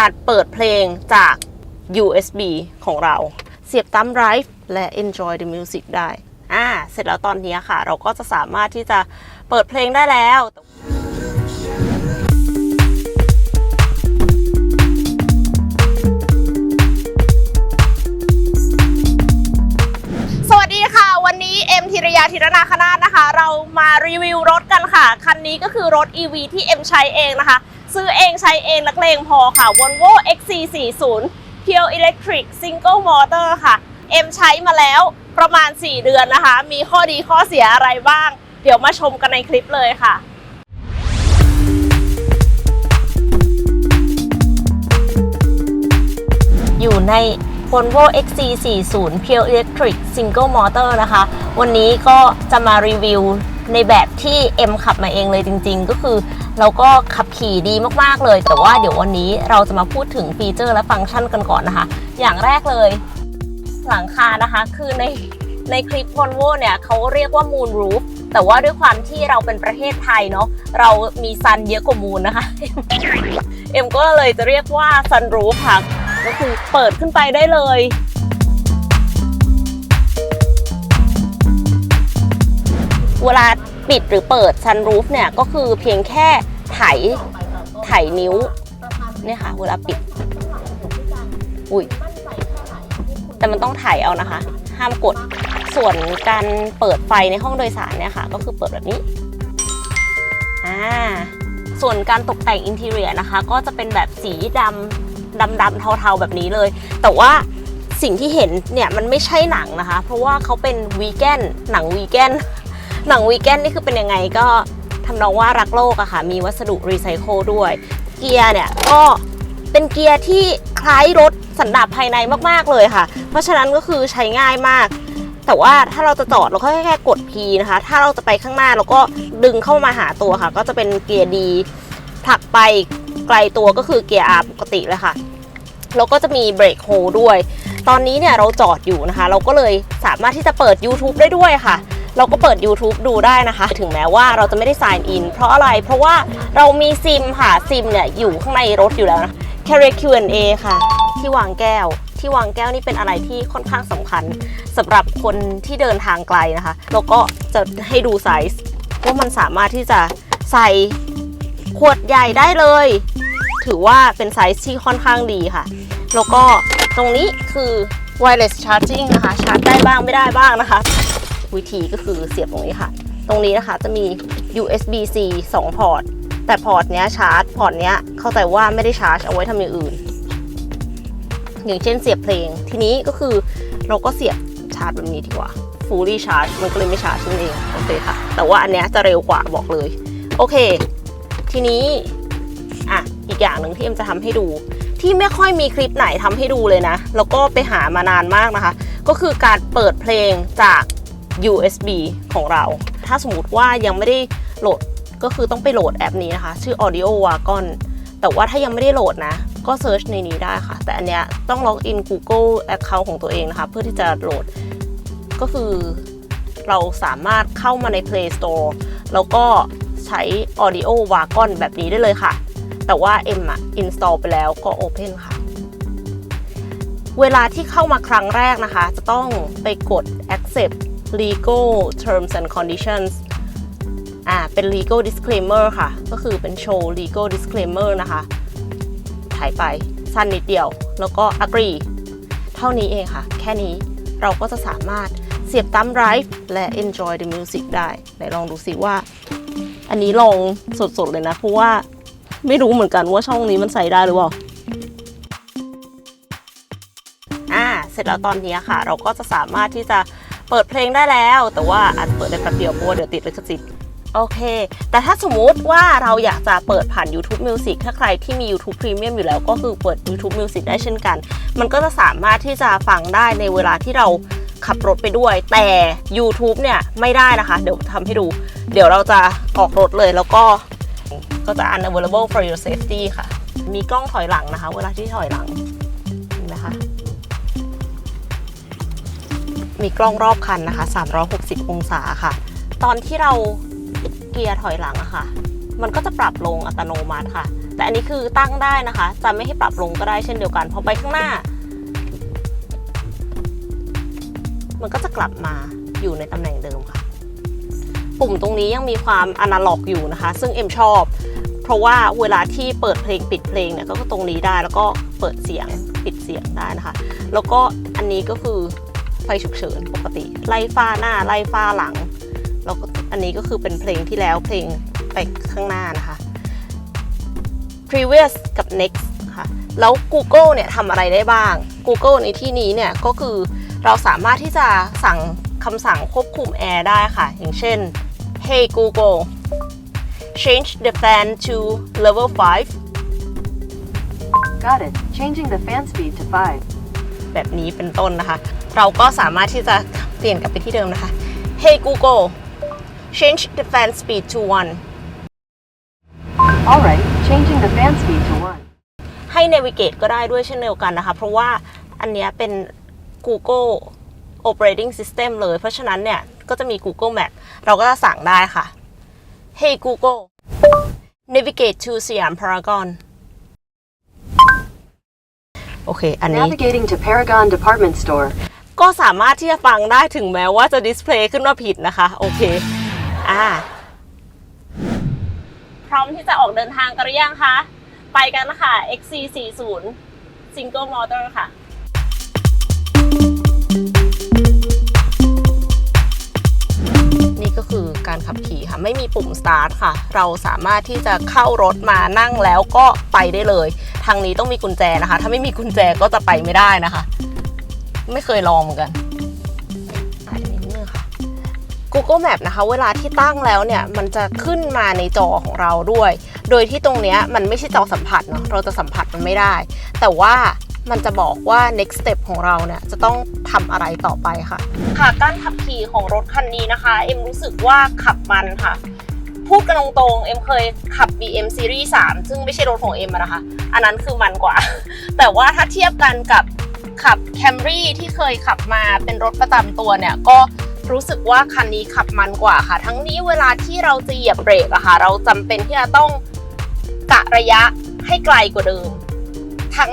การเปิดเพลงจาก USB ของเรา เสียบตั้มไรฟ์และ enjoy the music ได้ อ่า เสร็จแล้วตอนนี้ค่ะ เราก็จะสามารถที่จะเปิดเพลงได้แล้วสวัสดีค่ะวันนี้เอ็มธีรยาธีรนาคณานะคะ เรามารีวิวรถกันค่ะ คันนี้ก็คือรถ EV ที่เอ็มใช้เองนะคะ ซื้อเองใช้เองนักเลงพอค่ะ Volvo XC40 Pure Electric Single Motor ค่ะ เอ็มใช้มาแล้วประมาณ 4 เดือนนะคะ มีข้อดีข้อเสียอะไรบ้าง เดี๋ยวมาชมกันในคลิปเลยค่ะอยู่ใน Volvo XC40 Pure Electric Single Motor นะคะ วันนี้ก็จะมารีวิวในแบบที่เอ็มขับมาเองเลยจริงๆ ก็คือ เราก็ขับขี่ดีมากๆเลย แต่ว่าเดี๋ยววันนี้เราจะมาพูดถึงฟีเจอร์และฟังก์ชันกันก่อนนะคะ อย่างแรกเลยหลังคานะคะคือในในคลิป Volvo เนี่ยเขาเรียกว่า Moon Roof แต่ว่าด้วยความที่เราเป็นประเทศไทยเนาะเรามีซันเยอะกว่ามูนนะคะ เอ็มก็เลยจะเรียกว่า Sun Roof ค่ะก็คือเปิดขึ้นไปได้เลย เวลา ปิดหรือเปิด Sunroof เนี่ยก็คือเพียงแค่ไถไถนิ้วเนี่ยค่ะเวลาปิด อุ้ยแต่มันต้องไถเอานะคะ ห้ามกดส่วนการเปิดไฟในห้องโดยสารเนี่ยค่ะ ก็คือเปิดแบบนี้อ่าส่วนการตกแต่งอินเท i รียนะคะ ก็จะเป็นแบบสีดำดำดำเทาๆแบบนี้เลย แต่ว่าสิ่งที่เห็นเนี่ยมันไม่ใช่หนังนะคะ เพราะว่าเขาเป็นวีแกนหนังวีแกน หนังวีแกนนี่คือเป็นยังไงก็ทำนองว่ารักโลกอะค่ะ มีวัสดุรีไซเคิลด้วย เกียร์เนี่ยก็เป็นเกียร์ที่คล้ายรถสันดาปภายในมากๆเลยค่ะ เพราะฉะนั้นก็คือใช้ง่ายมาก แต่ว่าถ้าเราจะจอดเราก็แค่กด P นะคะ ถ้าเราจะไปข้างหน้าเราก็ดึงเข้ามาหาตัวค่ะ ก็จะเป็นเกียร์ดีผลักไปไกลตัวก็คือเกียร์ R ปกติเลยค่ะ แล้วก็จะมีเบรกโฮด้วย ตอนนี้เนี่ยเราจอดอยู่นะคะ เราก็เลยสามารถที่จะเปิด YouTube ได้ด้วยค่ะ เราก็เปิด YouTube ดูได้นะคะ ถึงแม้ว่าเราจะไม่ได้ sign in เพราะอะไร เพราะว่าเรามีซิมค่ะ ซิมเนี่ยอยู่ข้างในรถอยู่แล้วนะ Carry Q&A ค่ะ ที่วางแก้ว ที่วางแก้วนี่เป็นอะไรที่ค่อนข้างสำคัญสำหรับคนที่เดินทางไกลนะคะ แล้วก็จะให้ดูไซส์ว่ามันสามารถที่จะใส่ขวดใหญ่ได้เลย ถือว่าเป็นไซส์ที่ค่อนข้างดีค่ะ แล้วก็ตรงนี้คือ wireless charging นะคะ ชาร์จได้บ้างไม่ได้บ้างนะคะ วิธีก็คือเสียบตรงนี้ค่ะ ตรงนี้นะคะจะมี USB C 2 พอร์ต แต่พอร์ตเนี้ยชาร์จ พอร์ตเนี้ยเข้าใจว่าไม่ได้ชาร์จเอาไว้ทำอย่างอื่น อย่างเช่นเสียบเพลง ทีนี้ก็คือเราก็เสียบชาร์จแบบนี้ดีกว่า fully charge มันก็เลยไม่ชาร์จนั่นเอง โอเคค่ะ แต่ว่าอันเนี้ยจะเร็วกว่าบอกเลย โอเค ทีนี้อะอีกอย่างหนึ่งที่เอ็มจะทำให้ดูที่ไม่ค่อยมีคลิปไหนทำให้ดูเลยนะ แล้วก็ไปหามานานมากนะคะ ก็คือการเปิดเพลงจาก USB ของเรา ถ้าสมมติว่ายังไม่ได้โหลดก็คือต้องไปโหลดแอปนี้นะคะ ชื่อ Audio Wagon แต่ว่าถ้ายังไม่ได้โหลดนะ ก็เซิร์ชในนี้ได้ค่ะ แต่อันเนี้ยต้องล็อกอิน Google Account ของตัวเองนะคะ เพื่อที่จะโหลด ก็คือเราสามารถเข้ามาใน Play Store แล้วก็ใช้ Audio Wagon แบบนี้ได้เลยค่ะ แต่ว่าเอ็มอะ install ไปแล้วก็ Open ค่ะ เวลาที่เข้ามาครั้งแรกนะคะ จะต้องไปกด accept legal terms and conditions อ่าเป็น legal disclaimer ค่ะ ก็คือเป็นโชว์ legal disclaimer นะคะถ่ายไปสั้นนิดเดียว แล้วก็ agree เท่านี้เองค่ะ แค่นี้เราก็จะสามารถเสียบตั้มไรฟ์และ enjoy the music ได้ไหนลองดูสิว่า อันนี้ลองสดๆเลยนะ เพราะว่าไม่รู้เหมือนกันว่าช่องนี้มันใส่ได้หรือเปล่าอ่า เสร็จแล้วตอนนี้ค่ะ เราก็จะสามารถที่จะ เปิดเพลงได้แล้ว แต่ว่าอาจจะเปิดได้แป๊บเดียวเพราะว่าเดี๋ยวติดลิขสิทธิ์โอเค แต่ถ้าสมมุติว่าเราอยากจะเปิดผ่าน YouTube Music ถ้าใครที่มี YouTube Premium อยู่แล้วก็คือเปิด YouTube Music ได้เช่นกัน มันก็จะสามารถที่จะฟังได้ในเวลาที่เราขับรถไปด้วย แต่ YouTube เนี่ยไม่ได้นะคะ เดี๋ยวทำให้ดู เดี๋ยวเราจะออกรถเลยแล้วก็ก็จะ unavailable for your safety ค่ะ มีกล้องถอยหลังนะคะ เวลาที่ถอยหลังนไหมคะ มีกล้องรอบคันนะคะ 360 องศาค่ะ ตอนที่เราเกียร์ถอยหลังอะค่ะ มันก็จะปรับลงอัตโนมัติค่ะ แต่อันนี้คือตั้งได้นะคะ จะไม่ให้ปรับลงก็ได้เช่นเดียวกัน พอไปข้างหน้า มันก็จะกลับมาอยู่ในตำแหน่งเดิมค่ะ ปุ่มตรงนี้ยังมีความอนาล็อกอยู่นะคะ ซึ่งเอ็มชอบ เพราะว่าเวลาที่เปิดเพลงปิดเพลงเนี่ยก็ตรงนี้ได้แล้วก็เปิดเสียงปิดเสียงได้นะคะ แล้วก็อันนี้ก็คือ ฟฉุกเฉินปกติ ไล่ฟ้าหน้าไล่ฟ้าหลังแล้วก็อันนี้ก็คือเป็นเพลงที่แล้วเพลงไปข้างหน้านะคะ previous กับ next ค่ะ แล้ว Google เนี่ยทำอะไรได้บ้าง Google ในที่นี้เนี่ยก็คือเราสามารถที่จะสั่งคำสั่งควบคุมแอร์ได้ค่ะ อย่างเช่น Hey Google change the fan to level 5 Got it. Changing the fan speed to แบบนี้เป็นต้นนะคะ เราก็สามารถที่จะเปลี่ยนกลับไปที่เดิมนะคะ Hey Google change the fan speed to 1 5. Alright, changing the fan speed to 1. ให้ navigate ก็ได้ด้วยเช่นเดียวกันนะคะ เพราะว่าอันเนี้ยเป็น Google operating system เลย เพราะฉะนั้นเนี่ย ก็จะมี Google Map เราก็จะสั่งได้ค่ะ Hey Google navigate to สยามพารากอนโอเค อันนี้ Navigating to Paragon Department Store. ก็สามารถที่จะฟังได้ถึงแม้ว่าจะดิสเพลย์ขึ้นว่าผิดนะคะ โอเค อ่า พร้อมที่จะออกเดินทางกันหรือยังคะ ไปกันนะคะ XC40 Single Motor ค่ะนี่ก็คือการขับขี่ค่ะ ไม่มีปุ่ม start ค่ะ เราสามารถที่จะเข้ารถมานั่งแล้วก็ไปได้เลย ทางนี้ต้องมีกุญแจนะคะ ถ้าไม่มีกุญแจก็จะไปไม่ได้นะคะ ไม่เคยลองเหมือนกันอะนิดนึงค่ะ Google Map นะคะ เวลาที่ตั้งแล้วเนี่ย มันจะขึ้นมาในจอของเราด้วย โดยที่ตรงเนี้ยมันไม่ใช่จอสัมผัสเนาะเราจะสัมผัสมันไม่ได้ แต่ว่ามันจะบอกว่า next step ของเราเนี่ย จะต้องทำอะไรต่อไปค่ะ ค่ะการขับขี่ของรถคันนี้นะคะ เอ็มรู้สึกว่าขับมันค่ะ พูดกันตรงๆ เอ็มเคยขับ BM Series 3 ซึ่งไม่ใช่รถของเอ็มอะนะคะ อันนั้นคือมันกว่า แต่ว่าถ้าเทียบกันกับ ขับ Camry ที่เคยขับมาเป็นรถประจำตัวเนี่ยก็รู้สึกว่าคันนี้ขับมันกว่าค่ะ ทั้งนี้เวลาที่เราจะเหยียบเบรกอะค่ะ เราจำเป็นที่จะต้องกะระยะให้ไกลกว่าเดิม ทั้ง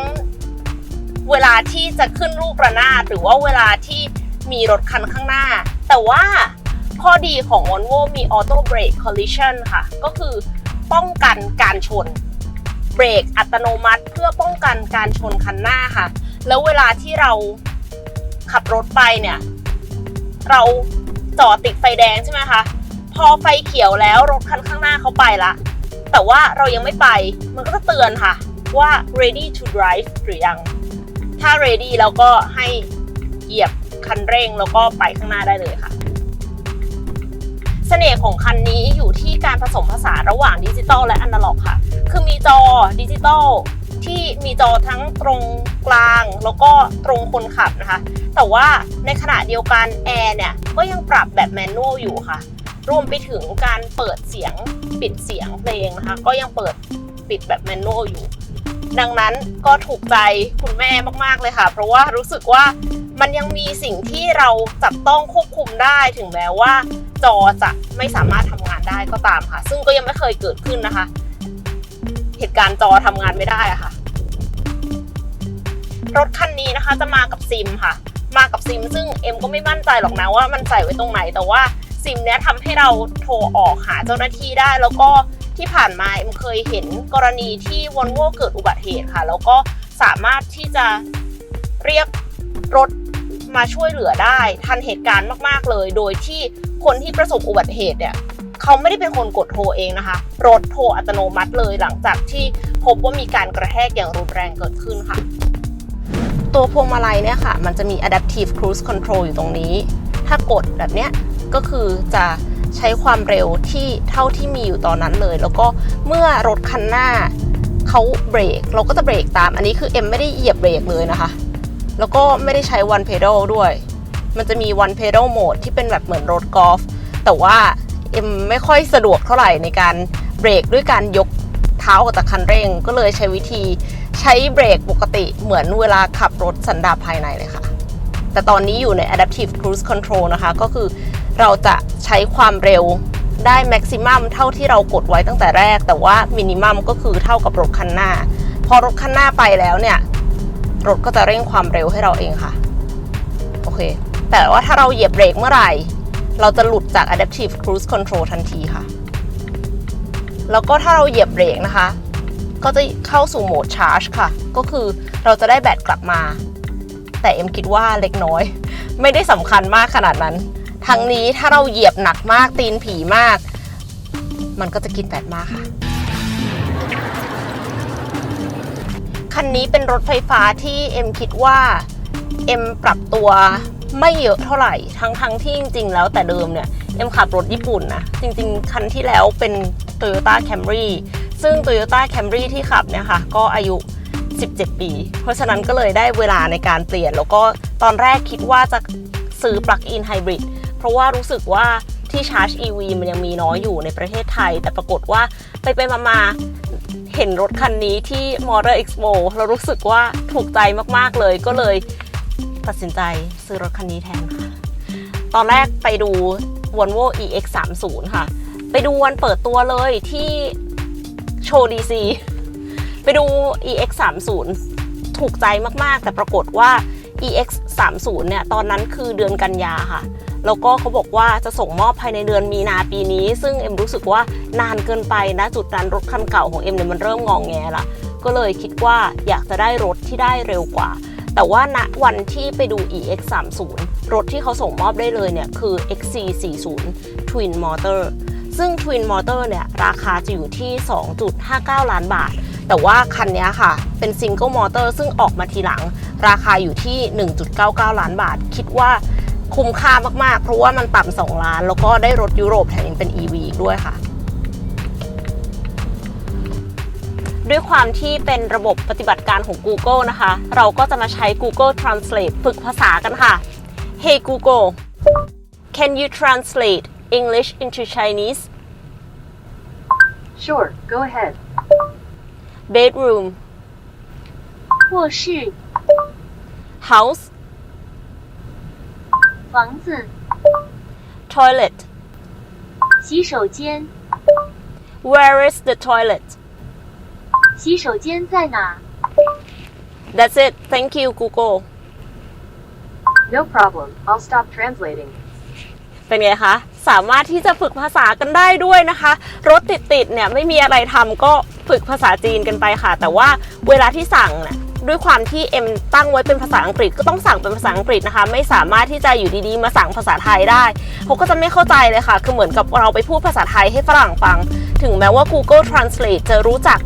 เวลาที่จะขึ้นลูกระนาดหรือว่าเวลาที่มีรถคันข้างหน้า แต่ว่าข้อดีของ Volvo มี Auto Brake Collision ค่ะ ก็คือป้องกันการชน เบรกอัตโนมัติเพื่อป้องกันการชนคันหน้าค่ะ แล้วเวลาที่เราขับรถไปเนี่ย เราจอดติดไฟแดงใช่ไหมคะ พอไฟเขียวแล้วรถคันข้างหน้าเขาไปละแต่ว่าเรายังไม่ไปมันก็จะเตือนค่ะว่า ready to drive หรือยัง ถ้า ready แล้วก็ให้เหยียบคันเร่งแล้วก็ไปข้างหน้าได้เลยค่ะเสน่ห์ของคันนี้อยู่ที่การผสมผสานระหว่างดิจิตอลและอนาล็อกค่ะ คือมีจอดิจิตอล ที่มีจอทั้งตรงกลางแล้วก็ตรงคนขับนะคะ แต่ว่าในขณะเดียวกันแอร์เนี่ยก็ยังปรับแบบแมนนวลอยู่ค่ะ รวมไปถึงการเปิดเสียงปิดเสียงเพลงนะคะ ก็ยังเปิดปิดแบบแมนนวลอยู่ ดังนั้นก็ถูกใจคุณแม่มากๆเลยค่ะ เพราะว่ารู้สึกว่ามันยังมีสิ่งที่เราจับต้องควบคุมได้ถึงแม้ว่า จอจะไม่สามารถทำงานได้ก็ตามค่ะ ซึ่งก็ยังไม่เคยเกิดขึ้นนะคะ เหตุการณ์จอทำงานไม่ได้อะค่ะ รถคันนี้นะคะจะมากับซิมค่ะ มากับซิม ซึ่งเอ็มก็ไม่มั่นใจหรอกนะว่ามันใส่ไว้ตรงไหน แต่ว่าซิมเนี้ยทำให้เราโทรออกหาเจ้าหน้าที่ได้ แล้วก็ที่ผ่านมาเอ็มเคยเห็นกรณีที่วอลโวเกิดอุบัติเหตุค่ะ แล้วก็สามารถที่จะเรียกรถมาช่วยเหลือได้ ทันเหตุการณ์มาก ๆ เลย โดยที่คนที่ประสบอุบัติเหตุเนี่ยเขาไม่ได้เป็นคนกดโทรเองนะคะ รถโทรอัตโนมัติเลยหลังจากที่พบว่ามีการกระแทกอย่างรุนแรงเกิดขึ้นค่ะ ตัวพวงมาลัยเนี่ยค่ะ มันจะมี adaptive cruise control อยู่ตรงนี้ ถ้ากดแบบเนี้ยก็คือจะใช้ความเร็วที่เท่าที่มีอยู่ตอนนั้นเลย แล้วก็เมื่อรถคันหน้าเขาเบรกเราก็จะเบรกตาม อันนี้คือเอ็มไม่ได้เหยียบเบรกเลยนะคะ แล้วก็ไม่ได้ใช้ one pedal ด้วย มันจะมี one pedal mode ที่เป็นแบบเหมือนรถกอล์ฟแต่ว่าเอ็มไม่ค่อยสะดวกเท่าไหร่ในการเบรกด้วยการยกเท้าออกจากคันเร่ง ก็เลยใช้วิธี ใช้เบรกปกติเหมือนเวลาขับรถสันดาปภายในเลยค่ะ แต่ตอนนี้อยู่ใน adaptive cruise control นะคะ ก็คือเราจะใช้ความเร็วได้แม็กซิมัมเท่าที่เรากดไว้ตั้งแต่แรก แต่ว่ามินิมัมก็คือเท่ากับรถคันหน้า พอรถคันหน้าไปแล้วเนี่ย รถก็จะเร่งความเร็วให้เราเองค่ะ โอเค แต่ว่าถ้าเราเหยียบเบรกเมื่อไหร่ เราจะหลุดจาก adaptive cruise control ทันทีค่ะ แล้วก็ถ้าเราเหยียบเบรกนะคะ ก็จะเข้าสู่โหมดชาร์จค่ะ ก็คือเราจะได้แบตกลับมา แต่เอ็มคิดว่าเล็กน้อย ไม่ได้สำคัญมากขนาดนั้น ทั้งนี้ถ้าเราเหยียบหนักมากตีนผีมาก มันก็จะกินแบตมากค่ะ คันนี้เป็นรถไฟฟ้าที่เอ็มคิดว่าเอ็มปรับตัวไม่เยอะเท่าไหร่ ทั้งทั้งที่จริง ๆ แล้วแต่เดิมเนี่ย เอ็มขับรถญี่ปุ่นนะ จริง ๆ คันที่แล้วเป็น Toyota Camry ซึ่ง Toyota Camry ที่ขับเนี่ยค่ะก็อายุ 17 ปี เพราะฉะนั้นก็เลยได้เวลาในการเปลี่ยน แล้วก็ตอนแรกคิดว่าจะซื้อ Plug-in Hybrid เพราะว่ารู้สึกว่าที่ชาร์จ EV มันยังมีน้อยอยู่ในประเทศไทย แต่ปรากฏว่าไปไปๆมาเห็นรถคันนี้ที่ Motor Expo เรารู้สึกว่าถูกใจมากๆเลยก็เลยตัดสินใจซื้อรถคันนี้แทนค่ะ ตอนแรกไปดู Volvo EX30 ค่ะ ไปดูวันเปิดตัวเลยที่ โชว์ DC ไปดู EX30 ถูกใจมากๆ แต่ปรากฏว่า EX30 เนี่ย ตอนนั้นคือเดือนกันยาค่ะ แล้วก็เขาบอกว่าจะส่งมอบภายในเดือนมีนาปีนี้ ซึ่งเอ็มรู้สึกว่านานเกินไปนะจุดนั้นรถคันเก่าของเอ็มเนี่ยมันเริ่มงองแงละก็เลยคิดว่าอยากจะได้รถที่ได้เร็วกว่า แต่ว่าณวันที่ไปดู EX30 รถที่เขาส่งมอบได้เลยเนี่ยคือ XC40 Twin Motor ซึ่ง Twin Motor เนี่ยราคาจะอยู่ที่ 2.59 ล้านบาท แต่ว่าคันนี้ค่ะ เป็น Single Motor ซึ่งออกมาทีหลัง ราคาอยู่ที่ 1.99 ล้านบาท คิดว่าคุ้มค่ามาก ๆ เพราะว่ามันต่ำ2ล้าน แล้วก็ได้รถยุโรปแถมยังเป็น EV อีกด้วยค่ะด้วยความที่เป็นระบบปฏิบัติการของ Google นะคะ เราก็จะมาใช้ Google Translate ฝึกภาษากันค่ะ Hey Google can you translate English into Chinese Sure, go ahead. bedroom 卧室、 house 房子、 toilet 洗手间。 where is the toilet 洗手间在哪？ that's it thank you Google No problem. I'll stop translating. เป็นไงคะ สามารถที่จะฝึกภาษากันได้ด้วยนะคะ รถติดๆเนี่ยไม่มีอะไรทำก็ฝึกภาษาจีนกันไปค่ะ แต่ว่าเวลาที่สั่งด้วยความที่เอ็มตั้งไว้เป็นภาษาอังกฤษก็ต้องสั่งเป็นภาษาอังกฤษนะคะ ไม่สามารถที่จะอยู่ดีๆ มาสั่งภาษาไทยได้เขาก็จะไม่เข้าใจเลยค่ะ คือเหมือนกับเราไปพูดภาษาไทยให้ฝรั่งฟัง ถึงแม้ว่า Google Translate จะรู้จัก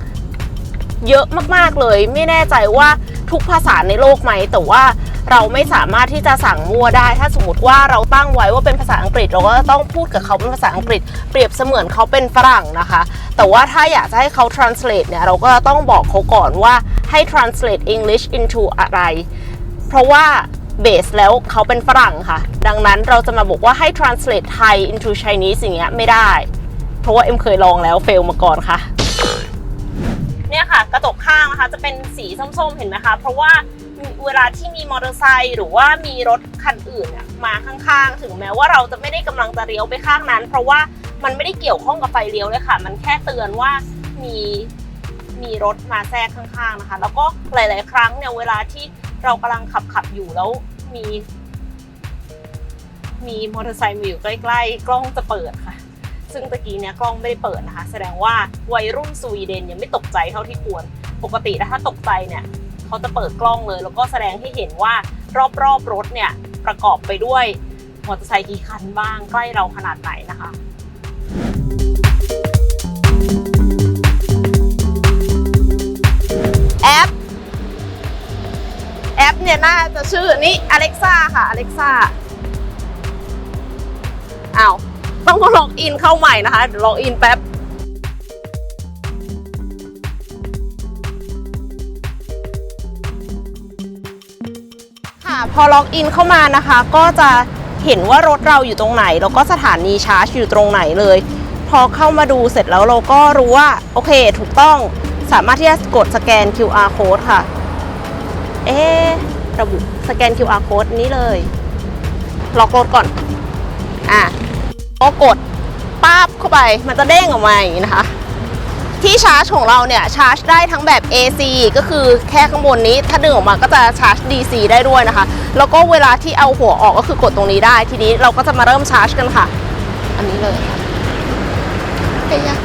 เยอะมากๆเลย ไม่แน่ใจว่าทุกภาษาในโลกไหม แต่ว่า เราไม่สามารถที่จะสั่งมั่วได้ ถ้าสมมติว่าเราตั้งไว้ว่าเป็นภาษาอังกฤษ เราก็ต้องพูดกับเขาเป็นภาษาอังกฤษ เปรียบเสมือนเขาเป็นฝรั่งนะคะ แต่ว่าถ้าอยากจะให้เขา translate เนี่ยเราก็ต้องบอกเขาก่อนว่าให้ translate English into อะไร เพราะว่าเบสแล้วเขาเป็นฝรั่งค่ะ ดังนั้นเราจะมาบอกว่าให้ translate Thai into Chinese อย่างเงี้ยไม่ได้ เพราะว่าเอ็มเคยลองแล้วเฟลมาก่อนค่ะ เนี่ยค่ะ กระจกข้างนะคะจะเป็นสีส้มๆ เห็นไหมคะ เพราะว่า เวลาที่มีมอเตอร์ไซค์หรือว่ามีรถคันอื่นมาข้างๆ ถึงแม้ว่าเราจะไม่ได้กำลังจะเลี้ยวไปข้างนั้น เพราะว่ามันไม่ได้เกี่ยวข้องกับไฟเลี้ยวเลยค่ะ มันแค่เตือนว่ามีมีรถมาแทรกข้างๆนะคะ แล้วก็หลาย ๆ ครั้งเนี่ยเวลาที่เรากำลังขับขับๆอยู่แล้วมี มีมอเตอร์ไซค์มาอยู่ใกล้ๆ กล้องจะเปิดค่ะ ซึ่งตะกี้เนี่ยกล้องไม่ได้เปิดนะคะ แสดงว่าวัยรุ่นสวีเดนยังไม่ตกใจเท่าที่ควร ปกติแล้วถ้าตกใจเนี่ย เขาจะเปิดกล้องเลย แล้วก็แสดงให้เห็นว่ารอบๆรถเนี่ยประกอบไปด้วยมอเตอร์ไซค์กี่คันบ้างใกล้เราขนาดไหนนะคะแอปแอปเนี่ยน่าจะชื่อนี่ Alexa ค่ะ Alexa อ้าวต้องล็อกอินเข้าใหม่นะคะเดี๋ยวล็อกอินแป๊บ พอล็อกอินเข้ามานะคะ ก็จะเห็นว่ารถเราอยู่ตรงไหน แล้วก็สถานีชาร์จอยู่ตรงไหนเลย พอเข้ามาดูเสร็จแล้วเราก็รู้ว่า โอเคถูกต้องสามารถที่จะกดสแกน QR code ค่ะ เอ๊ระบุสแกน QR code นี้เลยล็อกรถก่อน อะก็กดป้าบเข้าไปมันจะเด้งออกมาอย่างนี้นะคะ ที่ชาร์จของเราเนี่ยชาร์จได้ทั้งแบบ AC ก็คือแค่ข้างบนนี้ ถ้าดึงออกมาก็จะชาร์จ DC ได้ด้วยนะคะ แล้วก็เวลาที่เอาหัวออกก็คือกดตรงนี้ได้ ทีนี้เราก็จะมาเริ่มชาร์จกันค่ะ อันนี้เลยค่ะเฮ้ยยะ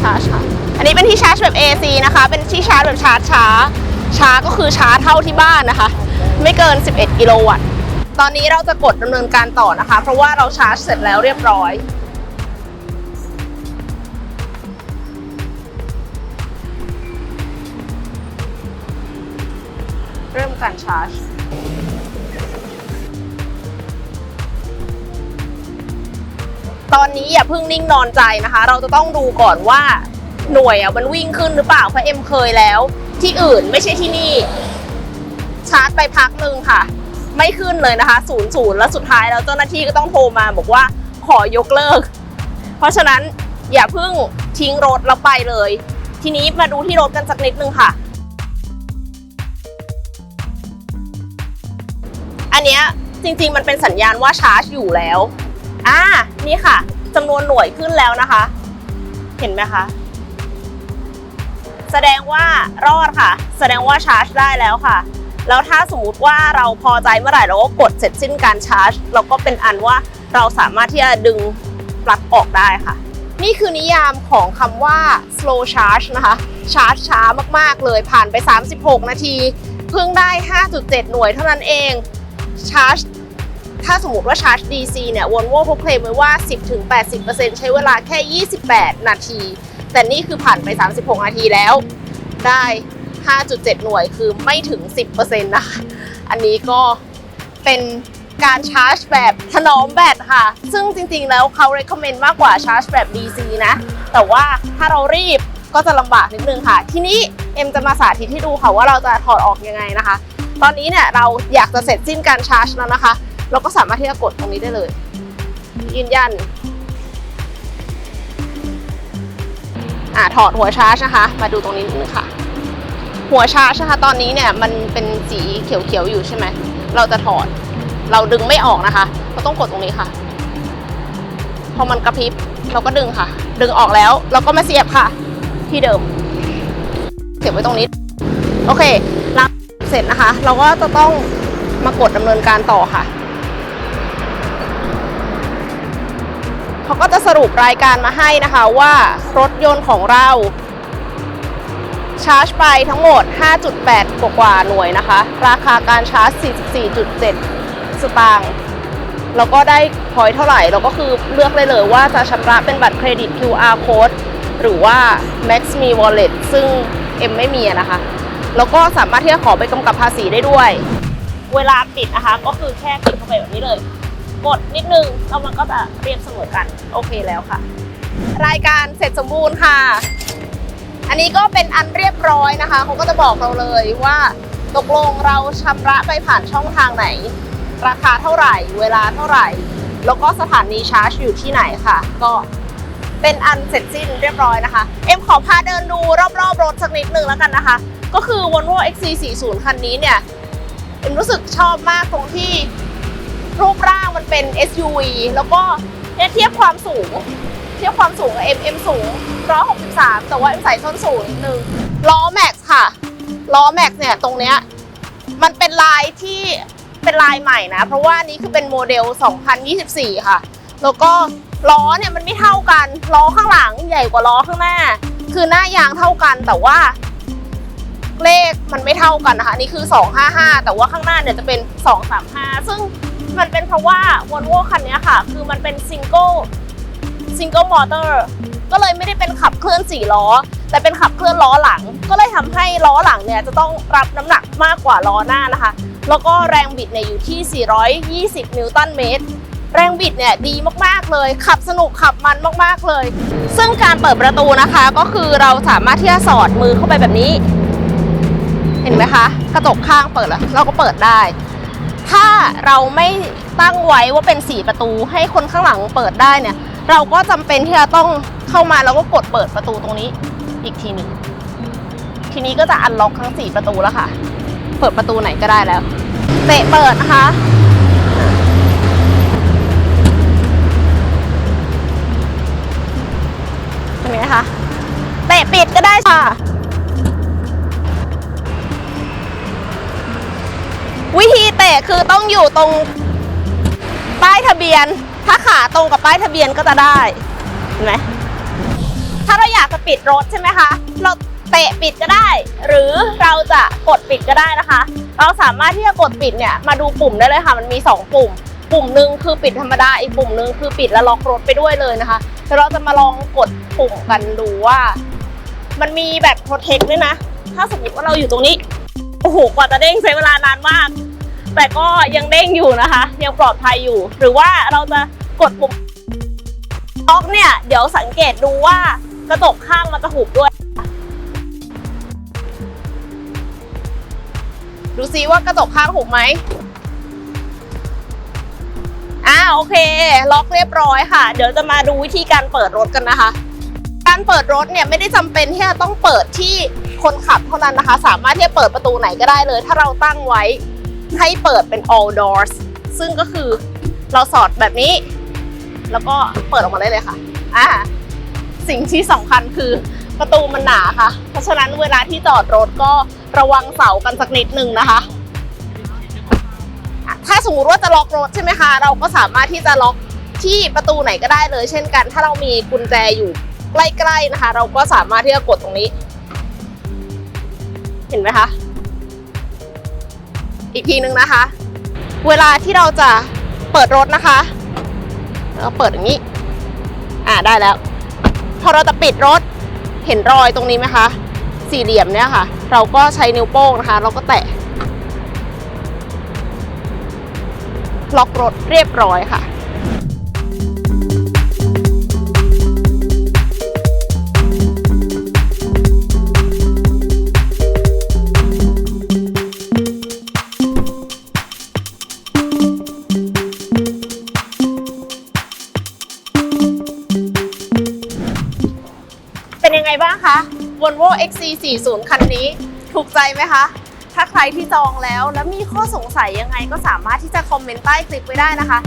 ชาร์จค่ะ อันนี้เป็นที่ชาร์จแบบ AC นะคะ เป็นที่ชาร์จแบบชาร์จช้า ช้าก็คือช้าเท่าที่บ้านนะคะ ไม่เกิน 11 กิโลวัตต์ ตอนนี้เราจะกดดำเนินการต่อนะคะ เพราะว่าเราชาร์จเสร็จแล้วเรียบร้อย การชาร์จตอนนี้อย่าเพิ่งนิ่งนอนใจนะคะ เราจะต้องดูก่อนว่าหน่วยอะมันวิ่งขึ้นหรือเปล่าเพราะเอ็มเคยแล้ว ที่อื่นไม่ใช่ที่นี่ ชาร์จไปพักหนึ่งค่ะ ไม่ขึ้นเลยนะคะศูนย์ศูนย์แล้วสุดท้ายแล้วเจ้าหน้าที่ก็ต้องโทรมาบอกว่าขอยกเลิก เพราะฉะนั้นอย่าเพิ่งทิ้งรถแล้วไปเลย ทีนี้มาดูที่รถกันสักนิดนึงค่ะ นนี้จริงๆ มันเป็นสัญญาณว่าชาร์จอยู่แล้ว อ่า นี่ค่ะจำนวนหน่วยขึ้นแล้วนะคะ เห็นไหมคะ แสดงว่ารอดค่ะ แสดงว่าชาร์จได้แล้วค่ะ แล้วถ้าสมมติว่าเราพอใจเมื่อไหร่เราก็กดเสร็จสิ้นการชาร์จ เราก็เป็นอันว่าเราสามารถที่จะดึงปลั๊กออกได้ค่ะ นี่คือนิยามของคำว่า slow charge นะคะ ชาร์จช้ามากๆเลยผ่านไป 36 นาที เพิ่งได้ 5.7 หน่วยเท่านั้นเอง ชาร์จ ถ้าสมมติว่าชาร์จ DC เนี่ย Volvo เขาเคลมไว้ว่า 10-80%ใช้เวลาแค่ 28 นาที แต่นี่คือผ่านไป 36 นาทีแล้ว ได้ 5.7 หน่วยคือไม่ถึง 10%นะคะ อันนี้ก็เป็นการชาร์จแบบถนอมแบตค่ะ ซึ่งจริงๆแล้วเขา recommend มากกว่าชาร์จแบบ DC นะ แต่ว่าถ้าเรารีบก็จะลำบากนิดนึงค่ะ ทีนี้เอ็มจะมาสาธิตให้ดูค่ะว่าเราจะถอดออกยังไงนะคะ ตอนนี้เนี่ยเราอยากจะเสร็จสิ้นการชาร์จแล้วนะคะ เราก็สามารถที่จะกดตรงนี้ได้เลย ยืนยันอ่าถอดหัวชาร์จนะคะ มาดูตรงนี้นิดนึงค่ะ หัวชาร์จนะคะ ตอนนี้เนี่ยมันเป็นสีเขียวๆอยู่ใช่ไหม เราจะถอด เราดึงไม่ออกนะคะ เราต้องกดตรงนี้ค่ะ พอมันกระพริบเราก็ดึงค่ะ ดึงออกแล้วเราก็มาเสียบค่ะ ที่เดิม เสียบไว้ตรงนี้ โอเค เสร็จนะคะ เราก็จะต้องมากดดำเนินการต่อค่ะเขาก็จะสรุปรายการมาให้นะคะว่ารถยนต์ของเราชาร์จไปทั้งหมด 5.8 กว่ากว่าหน่วยนะคะ ราคาการชาร์จ 44.7 สตางค์แล้วก็ได้พอยเท่าไหร่ เราก็คือเลือกได้เลยว่าจะชำระเป็นบัตรเครดิต QR code หรือว่า Max Me Wallet ซึ่งเอ็มไม่มีนะคะ แล้วก็สามารถที่จะขอไปกำกับภาษีได้ด้วย เวลาปิดนะคะก็คือแค่คลิกเข้าไปแบบนี้เลย กดนิดนึงแล้วมันก็จะเรียบเสมอกันโอเคแล้วค่ะ รายการเสร็จสมบูรณ์ค่ะ อันนี้ก็เป็นอันเรียบร้อยนะคะเขาก็จะบอกเราเลยว่าตกลงเราชำระไปผ่านช่องทางไหน ราคาเท่าไหร่ เวลาเท่าไหร่ แล้วก็สถานีชาร์จอยู่ที่ไหนค่ะ ก็เป็นอันเสร็จสิ้นเรียบร้อยนะคะ เอ็มขอพาเดินดูรอบๆรถสักนิดนึงแล้วกันนะคะ ก็คือ Volvo XC40 คันนี้เนี่ยเอ็มรู้สึกชอบมากตรงที่รูปร่างมันเป็น SUV แล้วก็เนี่ยเทียบความสูง เทียบความสูงกับ M M สูง 163 แต่ว่า M ใส่ส้นสูงนิดนึงล้อแม็กซ์ค่ะล้อแม็กซ์เนี่ยตรงเนี้ยมันเป็นลายที่เป็นลายใหม่นะ เพราะว่านี้คือเป็นโมเดล 2024 ค่ะ แล้วก็ล้อเนี่ยมันไม่เท่ากัน ล้อข้างหลังใหญ่กว่าล้อข้างหน้า คือหน้ายางเท่ากันแต่ว่า เลขมันไม่เท่ากันนะคะนี่คือ 255 แต่ว่าข้างหน้าเนี่ยจะเป็น 235 ซึ่งมันเป็นเพราะว่า Volvo คันนี้ค่ะ คือมันเป็นซิงเกิลซิงเกิลมอเตอร์ก็เลยไม่ได้เป็นขับเคลื่อน4ล้อ แต่เป็นขับเคลื่อนล้อหลัง ก็เลยทำให้ล้อหลังเนี่ยจะต้องรับน้ำหนักมากกว่าล้อหน้านะคะ แล้วก็แรงบิดเนี่ยอยู่ที่ 420 นิวตันเมตร แรงบิดเนี่ยดีมากๆเลย ขับสนุกขับมันมากๆเลย ซึ่งการเปิดประตูนะคะ ก็คือเราสามารถที่จะสอดมือเข้าไปแบบนี้ เห็นไหมคะ กระจกข้างเปิดแล้วเราก็เปิดได้ ถ้าเราไม่ตั้งไว้ว่าเป็นสีประตูให้คนข้างหลังเปิดได้เนี่ย เราก็จำเป็นที่จะต้องเข้ามาแล้วก็กดเปิดประตูตรงนี้ อีกทีหนึ่งทีนี้ก็จะอันล็อกทั้งสี่ประตูแล้วค่ะ เปิดประตูไหนก็ได้แล้วเตะเปิดนะคะไงคะเตะปิดก็ได้ค่ะ วิธีเตะคือต้องอยู่ตรงป้ายทะเบียน ถ้าขาตรงกับป้ายทะเบียนก็จะได้เห็นไหมถ้าเราอยากจะปิดรถใช่ไหมคะ เราเตะปิดก็ได้ หรือเราจะกดปิดก็ได้นะคะ เราสามารถที่จะกดปิดเนี่ยมาดูปุ่มได้เลยค่ะ มันมี 2 ปุ่ม ปุ่มหนึ่งคือปิดธรรมดา อีกปุ่มหนึ่งคือปิดแล้วล็อกรถไปด้วยเลยนะคะเดี๋ยวเราจะมาลองกดปุ่มกันดูว่า มันมีแบบโปรเทคด้วยนะ ถ้าสมมติว่าเราอยู่ตรงนี้ โอ้โหกว่าจะเด้งใช้เวลานานมาก แต่ก็ยังเด้งอยู่นะคะ ยังปลอดภัยอยู่ หรือว่าเราจะกดปุ่มล็อกเนี่ย เดี๋ยวสังเกตดูว่ากระจกข้างมันจะหุบด้วย ดูซิว่ากระจกข้างหุบไหมอ่าโอเค ล็อกเรียบร้อยค่ะ เดี๋ยวจะมาดูวิธีการเปิดรถกันนะคะ การเปิดรถเนี่ยไม่ได้จำเป็นที่จะต้องเปิดที่คนขับเท่านั้นนะคะ สามารถที่จะเปิดประตูไหนก็ได้เลย ถ้าเราตั้งไว้ให้เปิดเป็น all doors ซึ่งก็คือเราสอดแบบนี้ แล้วก็เปิดออกมาได้เลยค่ะอ่าสิ่งที่สำคัญคือประตูมันหนาค่ะ เพราะฉะนั้นเวลาที่จอดรถก็ระวังเสากันสักนิดหนึ่งนะคะ ถ้าสมมติว่าจะล็อกรถใช่ไหมคะ เราก็สามารถที่จะล็อกที่ประตูไหนก็ได้เลย เช่นกัน ถ้าเรามีกุญแจอยู่ ใกล้ๆนะคะ เราก็สามารถที่จะกดตรงนี้ เห็นไหมคะ อีกทีนึงนะคะ เวลาที่เราจะเปิดรถนะคะแล้วก็เปิดอย่างนี้ อ่าได้แล้ว พอเราจะปิดรถเห็นรอยตรงนี้ไหมคะ สี่เหลี่ยมเนี่ยค่ะ เราก็ใช้นิ้วโป้งนะคะ เราก็แตะล็อกรถเรียบร้อยค่ะ Volvo XC40 คันนี้ถูกใจไหมคะ ถ้าใครที่จองแล้ว และมีข้อสงสัยยังไงก็สามารถที่จะคอมเมนต์ใต้คลิปไว้ได้นะคะ